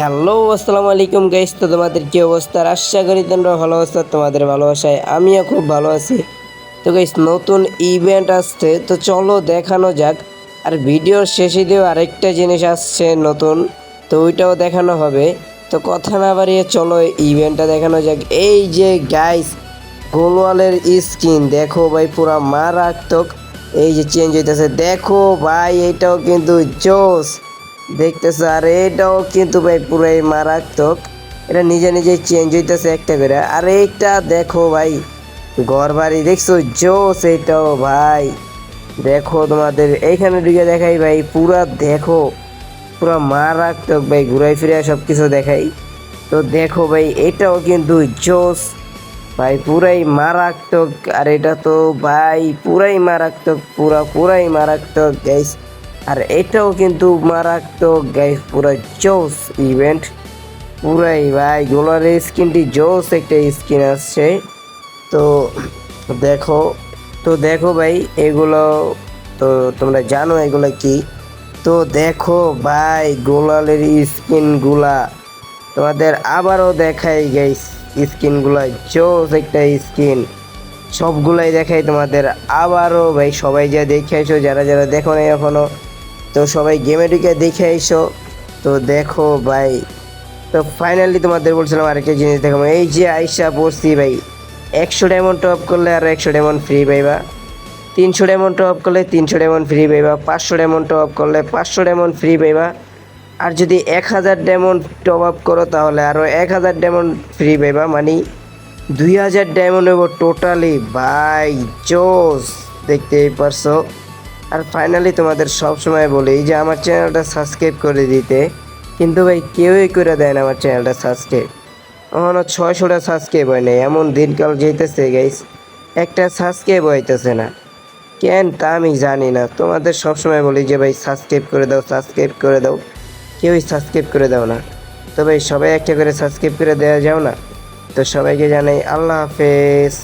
Hello, আসসালামু আলাইকুম guys তো তোমাদের কি অবস্থা? আশা করি তোমরা ভালো আছো, তোমাদের ভালোবাসায় আমিও খুব ভালো আছি। তো গাইস নতুন ইভেন্ট আসছে, তো চলো দেখানো যাক। আর ভিডিওর শেষে দিয়েও আরেকটা জিনিস আসছে নতুন, তো ওইটাও দেখানো হবে। তো কথা না বাড়িয়ে চলো ইভেন্টটা দেখানো যাক। এই যে গাইস গোলওয়ালের স্কিন দেখো ভাই, পুরা মারাত্মক। এই যে চেঞ্জ হইতেছে। দেখো ভাই, এটাও কিন্তু জোস দেখতেছো, আর এটাও কিন্তু ভাই পুরাই মারাত্মক। এটা নিজে নিজে চেঞ্জ হইতেছে একটা করে। আর এইটা দেখো ভাই ঘর বাড়ি দেখছ? জোস এটাও ভাই। দেখো তোমাদের, এইখানে ঢুকে দেখাই ভাই, পুরা দেখো, পুরা মারাত্মক ভাই, ঘুরাই ফিরে সব কিছু দেখাই। তো দেখো ভাই, এটাও কিন্তু জোস। ভাই পুরাই মারাত্মক, আর এটা তো ভাই পুরাই মারাত্মক, পুরা পুরাই মারাত্মক গাইস আর এটাও কিন্তু মারাত্মক গাইস পুরা জোস ইভেন্ট পুরাই ভাই গোলার স্কিনটি জোস একটা স্কিন আসছে। তো দেখো তো দেখো ভাই, এগুলো তো তোমরা জানো এগুলো কি? তো দেখো ভাই গোলালের স্কিনগুলা তোমাদের আবারও দেখাই গাইস স্কিনগুলা জোস একটা স্কিন সবগুলাই দেখাই তোমাদের আবারও, ভাই, সবাই যা দেখে এসো যারা যারা দেখো না এখনও তো সবাই গেমে ঢুকে দেখে এসো। তো দেখো ভাই, তো ফাইনালি তোমাদের বলছিলাম আরেকটা জিনিস দেখাবো এই যে আইসা পড়ছি ভাই, একশো ডায়মন্ড টপ করলে আর একশো ডায়মন্ড ফ্রি পাইবা। তিনশো ডায়মন্ড টপ করলে তিনশো ডায়মন্ড ফ্রি পাইবা। পাঁচশো ডায়মন্ড টপ করলে পাঁচশো ডায়মন্ড ফ্রি পাইবা। আর যদি এক হাজার ডায়মন্ড টপ আপ করো তাহলে আরও এক হাজার ডায়মন্ড ফ্রি পাইবা। মানে দুই হাজার ডায়মন্ড হব টোটালি ভাই জোস দেখতেই পারছ। আর ফাইনালি তোমাদের সব সময় বলি যে আমার চ্যানেলটা সাবস্ক্রাইব করে দিতে। কিন্তু ভাই, কেউই করে দেয় না আমার চ্যানেলটা সাবস্ক্রাইব এখনও ছয়শোটা সাবস্ক্রাইব হয় নাই, এমন দিনকাল যেতেছে গাইস একটা সাবস্ক্রাইব হইতেছে না। কেন তা আমি জানি না। তোমাদের সবসময় বলি যে ভাই সাবস্ক্রাইব করে দাও সাবস্ক্রাইব করে দাও। কেউই সাবস্ক্রাইব করে দাও না। তো ভাই, সবাই একটা করে সাবস্ক্রাইব করে দেওয়া যাও না। তো সবাইকে জানাই আল্লাহ হাফেজ।